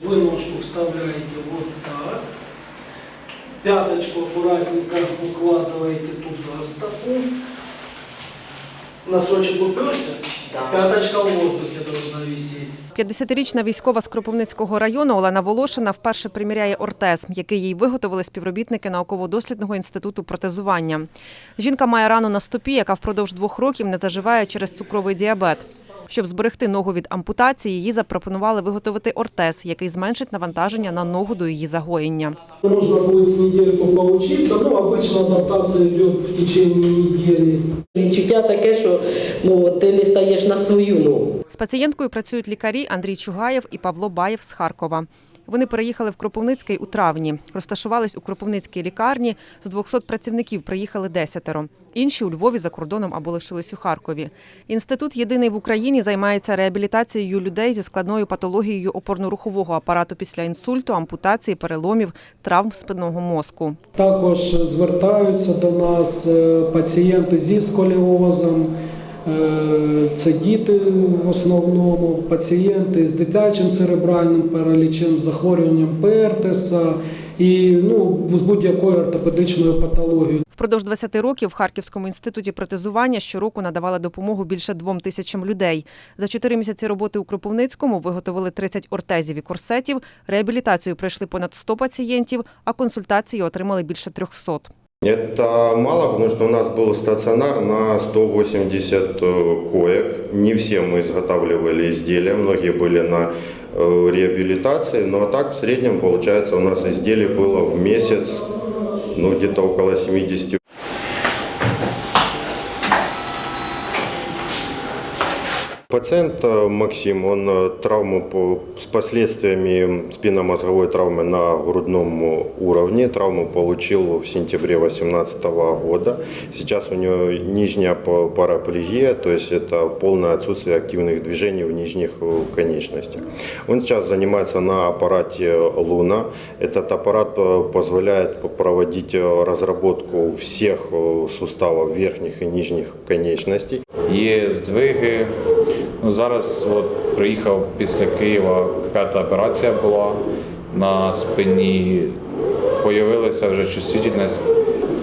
Вы ножку вставляете вот так. Пяточку аккуратненько укладываете туда стопу. Носочек уперся. Пяточка в воздухе должна висеть. 50-річна військова з Кропивницького району Олена Волошина вперше приміряє ортез, який їй виготовили співробітники науково-дослідного інституту протезування. Жінка має рану на стопі, яка впродовж двох років не заживає через цукровий діабет. Щоб зберегти ногу від ампутації, їй запропонували виготовити ортез, який зменшить навантаження на ногу до її загоєння. Можна буде з недельку поучиться. Ну, обычно адаптація йде в течение недели. Відчуття таке, що ну, ти не стаєш на свою ногу. З пацієнткою працюють лікарі Андрій Чугаєв і Павло Баєв з Харкова. Вони переїхали в Кропивницький у травні. Розташувались у Кропивницькій лікарні. З 200 працівників приїхали десятеро. Інші у Львові за кордоном або лишились у Харкові. Інститут єдиний в Україні займається реабілітацією людей зі складною патологією опорно-рухового апарату після інсульту, ампутації, переломів, травм спинного мозку. Також звертаються до нас е, пацієнти зі сколіозом. Це діти в основному, пацієнти з дитячим церебральним паралічем, захворюванням Пертеса і ну, з будь-якою ортопедичною патологією. Впродовж 20 років в Харківському інституті протезування щороку надавали допомогу більше двом тисячам людей. За чотири місяці роботи у Кропивницькому виготовили 30 ортезів і корсетів. Реабілітацію пройшли понад 100 пацієнтів, а консультації отримали більше 300. Это мало, потому что у нас был стационар на 180 э, коек. Не все мы изготавливали изделия, многие были на э, реабилитации, но а так в среднем, получается, у нас изделий было в месяц, ну, где-то около 70 Пациент э, Максим, он э, травму с последствиями спинномозговой травмы на грудном уровне. Травму получил в сентябре 2018 года. Сейчас у него нижняя па- параплегия, то есть это полное отсутствие активных движений в нижних э, конечностях. Он сейчас занимается на аппарате Луна. Этот аппарат позволяет проводить разработку всех суставов верхних и нижних конечностей. Є здвиги. Ну, зараз от, приїхав після Києва, п'ята операція була на спині. Появилася вже чувствительність.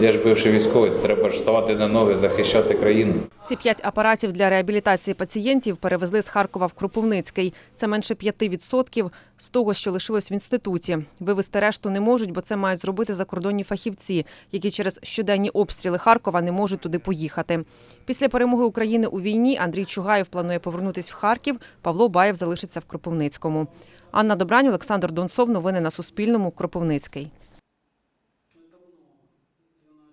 Я ж бивший військовий, треба ж ставати на ноги, захищати країну. Ці п'ять апаратів для реабілітації пацієнтів перевезли з Харкова в Кропивницький. Це менше 5% з того, що лишилось в інституті. Вивезти решту не можуть, бо це мають зробити закордонні фахівці, які через щоденні обстріли Харкова не можуть туди поїхати. Після перемоги України у війні Андрій Чугаєв планує повернутись в Харків. Павло Баєв залишиться в Кропивницькому. Анна Добрань, Олександр Донцов. Новини на Суспільному. Кропивницький.